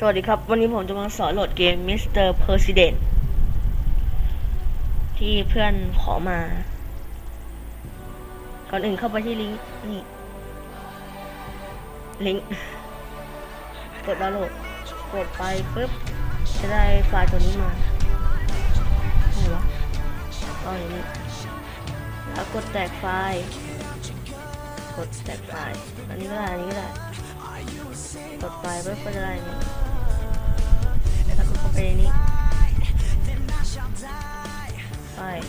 สวัสดีครับ วันนี้ผมจะมาสอนโหลดเกม Mr. President ที่เพื่อนขอมา ก่อนอื่นเข้าไปที่ลิงก์นี่ ลิงก์กดดาวน์โหลด กดไปปุ๊บ จะได้ไฟล์ตัวนี้มาไหนวะก็อย่างนี้ แล้วกดแตกไฟล์ กดแตกไฟล์ อันนี้ก็ได้ อันนี้ก็ได้กดไปปุ๊บก็จะได้อัน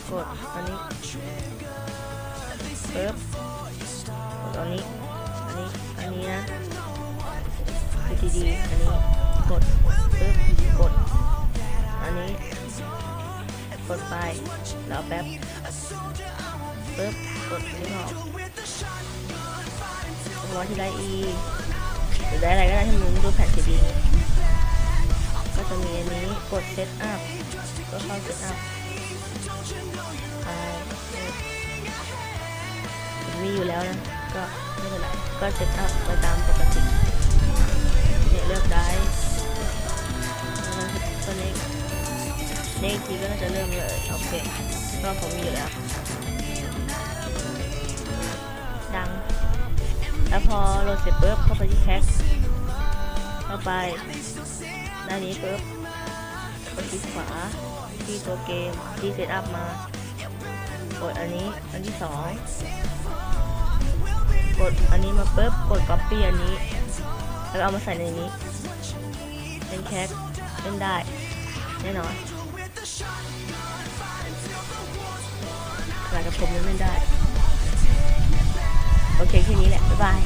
กดอันนี้ปึ๊บกดอันนี้ อันนี้ อันนี้นะดูดีๆ อันนี้ กดปึ๊บกด อันนี้ กดไป แล้วแป๊บปึ๊บกดอันนี้ออกรอที่ได้อีหรือได้อะไรก็ได้ที่มึงดูแผ่นซีดีก็จะมีอันนี้ กดเซตอัพ ก็เข้าเซตอัพ มีอยู่แล้วนะ ก็ไม่เป็นไร ก็เซตอัพไปตามปกติเนี่ยเลือกได้ตัวนี้เน็กทีก็น่าจะเริ่มเลยโอเคก็ผมมีอยู่แล้ว ดัง แล้วพอโหลดเสร็จปุ๊บเข้าไปที่แคสเข้าไปหน้านี้ปุ๊บกดที่ขวา ที่ตัวเกมที่เซตอัพมากดอันนี้อันที่สองกดอันนี้มาปุ๊บกด copy อันนี้ แล้วเอามาใส่ในนี้เป็นแคสเล่นได้แน่นอนขนาดกับผมยังเล่นได้ โอเคแค่นี้แหละ บ๊ายบาย